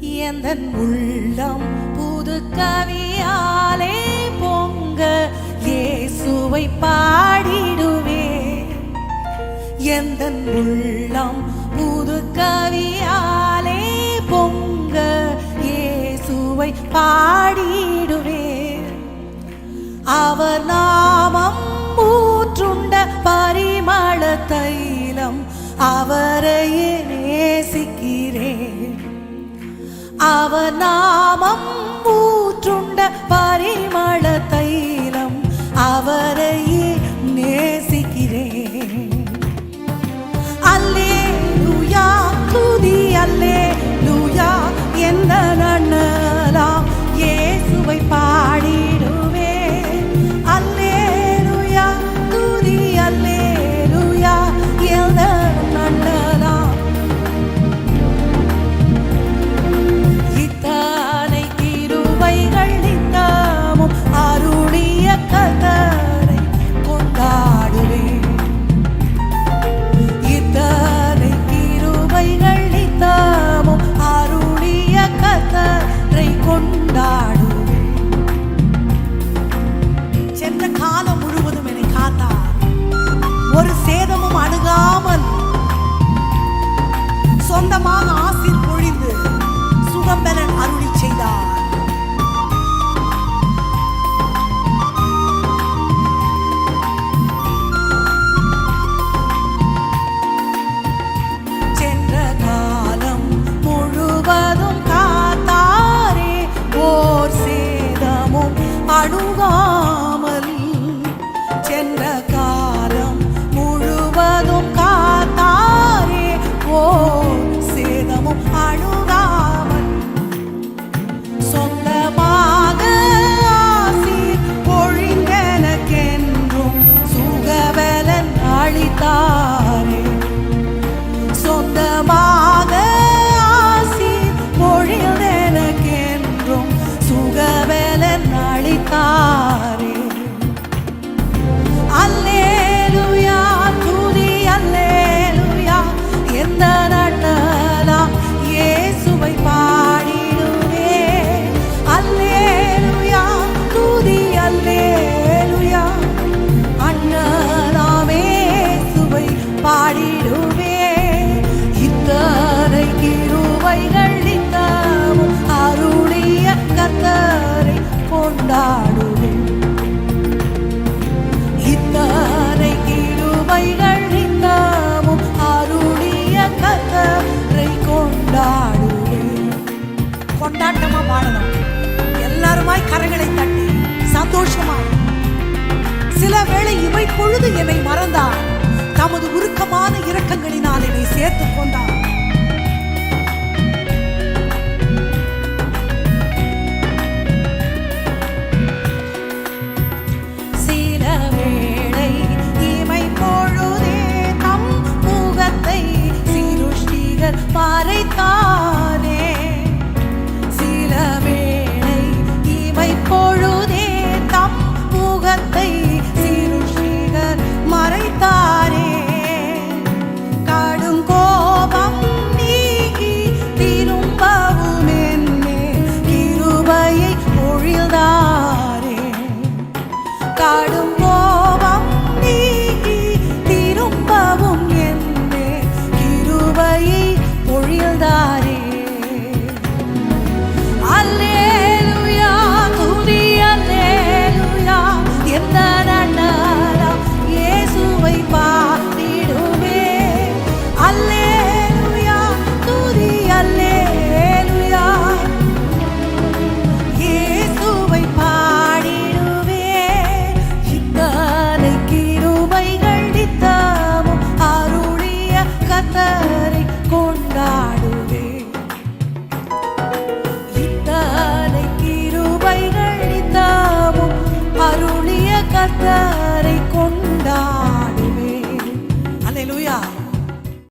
எந்த உள்ளம் புது கவியாலே பொங்க இயேசுவை பாடிடுவே. எந்த உள்ளம் புது கவியாலே பொங்க இயேசுவை பாடிடுவே. அவர் நாமம் ஊற்றுண்ட பரிமள தைலம் அவரையே நேசிக்கிறேன். അവനാമം പൂറ്റുണ്ട நிமித்தமாக வேளை இவை பொழுது என்னை மறந்தார். தமது உருக்கமான இரக்கங்களினால் என்னை சேர்த்துக் கொண்டார்.